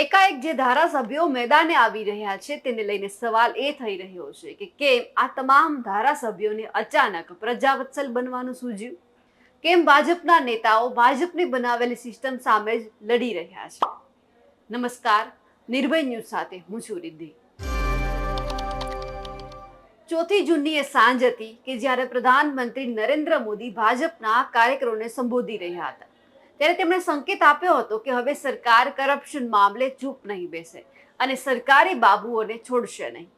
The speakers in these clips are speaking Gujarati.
જે ધારાસભ્યો મેદાને આવી રહ્યા છે તેને લઈને સવાલ એ થઈ રહ્યો છે કે કેમ આ તમામ ધારાસભ્યોને અચાનક પ્રજાવત્સલ બનવાનું સૂજ્યું? કેમ ભાજપના નેતાઓ ભાજપની બનાવેલી સિસ્ટમ સામે જ લડી રહ્યા છે? નમસ્કાર, નિર્ભય ન્યૂઝ સાથે હું છું રિદ્ધિ. ચોથી જૂનની એ સાંજ હતી કે જ્યારે પ્રધાનમંત્રી નરેન્દ્ર મોદી ભાજપના કાર્યકરોને સંબોધી રહ્યા હતા. ત્યારે તેમણે સંકેત આપ્યો હતો કે હવે સરકાર કરપ્શન મામલે ચૂપ નહીં બેસે અને સરકારી બાબુઓને છોડશે નહીં.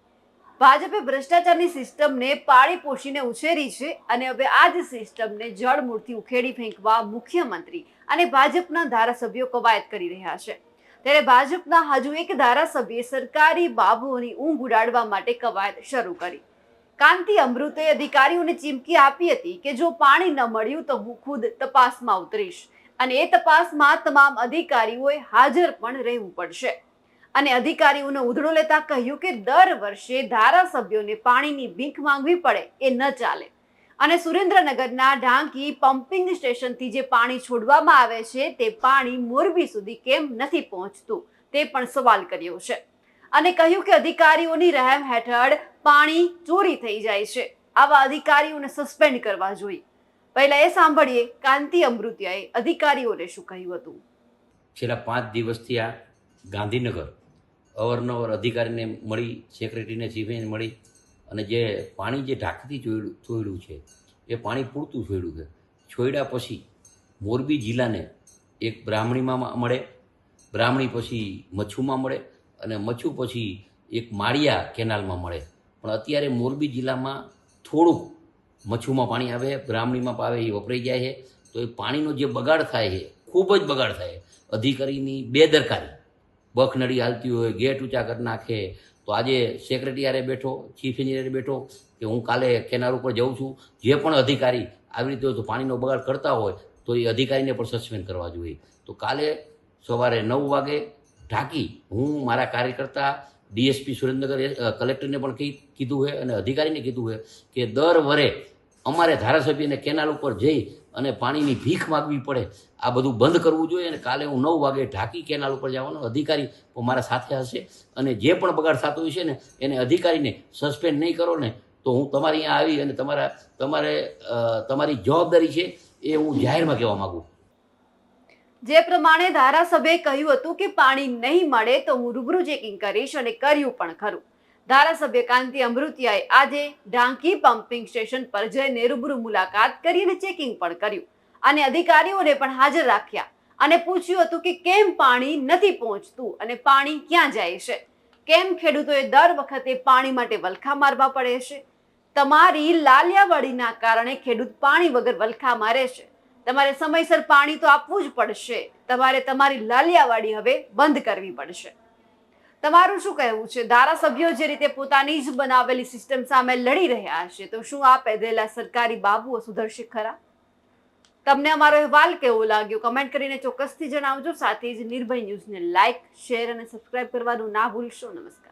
ભાજપે ભ્રષ્ટાચારની સિસ્ટમને પાળી પોષીને ઉછેરી છે અને હવે આ જ સિસ્ટમને જળમૂળથી ઉખેડી ફેંકવા મુખ્યમંત્રી અને ભાજપના ધારાસભ્યો કવાયત કરી રહ્યા છે. ત્યારે ભાજપના હજુ એક ધારાસભ્યે સરકારી બાબુઓની ઊંઘ ઉડાડવા માટે કવાયત શરૂ કરી. કાંતિ અમૃતે અધિકારીઓને ચીમકી આપી હતી કે જો પાણી ન મળ્યું તો હું ખુદ તપાસમાં ઉતરીશ. અને એ તપાસમાં તમામ અધિકારીઓએ હાજર પણ રહેવું પડશે. અને અધિકારીઓને ઉધડો લેતા કહ્યું કે દર વર્ષે ધારાસભ્યોને પાણીની ભીખ માંગવી પડે એ ન ચાલે. અને સુરેન્દ્રનગરના ઢાંકી પમ્પિંગ સ્ટેશનથી જે પાણી છોડવામાં આવે છે તે પાણી મોરબી સુધી કેમ નથી પહોંચતું તે પણ સવાલ કર્યો છે. અને કહ્યું કે અધિકારીઓની રહેમ હેઠળ પાણી ચોરી થઈ જાય છે. આવા અધિકારીઓને સસ્પેન્ડ કરવા જોઈએ. પહેલા એ સાંભળીએ, કાંતિ અમૃતિયાએ અધિકારીઓને શું કહ્યું હતું? છેલ્લા પાંચ દિવસથી આ ગાંધીનગર અવારનવાર અધિકારીને મળી સેક્રેટરીને ચીફને મળી અને જે પાણી જે ઢાંકતી છોડ્યું છે, એ પાણી પૂરતું છોડ્યું છે. છોડ્યા પછી મોરબી જિલ્લાને એક બ્રાહ્મણીમાં મળે, બ્રાહ્મણી પછી મચ્છુમાં મળે અને મચ્છુ પછી એક માળિયા કેનાલમાં મળે. પણ અત્યારે મોરબી જિલ્લામાં થોડુંક મચ્છુમાં પાણી આવે, બ્રાહ્મણીમાં આવે એ વપરાઈ જાય છે. તો એ પાણીનો જે બગાડ થાય છે, ખૂબ જ બગાડ થાય અધિકારીની બેદરકારી. બખનડી હાલતી હોય, ગેટ ઊંચા કરી નાખે. તો આજે સેક્રેટરીયારે બેઠો, ચીફ એન્જિનિયર બેઠો કે હું કાલે કેનાર ઉપર જઉં છું. જે પણ અધિકારી આવી રીતે તો પાણીનો બગાડ કરતા હોય, તો એ અધિકારીને પણ સસ્પેન્ડ કરવા જોઈએ. તો કાલે સવારે નવ વાગે ઢાંકી હું મારા કાર્યકર્તા ડીએસપી સુરેન્દ્રનગર કલેક્ટરને પણ કીધું છે અને અધિકારીને કીધું છે કે દર વરે અમારે ધારાસભ્યને કેનાલ ઉપર જઈ અને પાણીની ભીખ માગવી પડે. આ બધું બંધ કરવું જોઈએ અને કાલે હું નવ વાગે ઢાંકી કેનાલ ઉપર જવાનો. અધિકારી મારા સાથે હશે અને જે પણ બગાડ થતો છે ને, એને અધિકારીને સસ્પેન્ડ નહીં કરો ને, તો હું તમારી અહીંયા આવી અને તમારા, તમારે તમારી જવાબદારી છે એ હું જાહેરમાં કહેવા માગું. જે પ્રમાણે ધારાસભ્યએ કહ્યું હતું કે પાણી નહીં મળે તો હું રૂબરૂ ચેકિંગ કરીશ અને કર્યું પણ ખરું. ધારાસભ્ય કાંતિ અમૃતિયાએ આજે ઢાંકી પમ્પિંગ સ્ટેશન પર જઈને રૂબરૂ મુલાકાત કરી અને ચેકિંગ પણ કર્યું. અને અધિકારીઓને પણ હાજર રાખ્યા અને પૂછ્યું હતું કે કેમ પાણી નથી પહોંચતું અને પાણી ક્યાં જાય છે? કેમ ખેડૂતોએ દર વખતે પાણી માટે વલખા મારવા પડે છે? તમારી લાલિયાવાડીના કારણે ખેડૂત પાણી વગર વલખા મારે છે. તમારે સમયસર પાણી તો આપવું જ પડશે. તમારે તમારી લાલિયાવાડી હવે બંધ કરવી પડશે. તમારું શું કહેવું છે? ધારાસભ્યો જે રીતે પોતાની જ બનાવેલી સિસ્ટમ સામે લડી રહ્યા છે, તો શું આ પેદેલા સરકારી બાબુઓ સુધરશે ખરા? તમને અમારો અહેવાલ કેવો લાગ્યો? કમેન્ટ કરીને ચોક્કસથી જણાવજો. સાથે જ નિર્ભય ન્યૂઝને લાઇક શેર અને સબસ્ક્રાઇબ કરવાનું ના ભૂલશો. નમસ્કાર.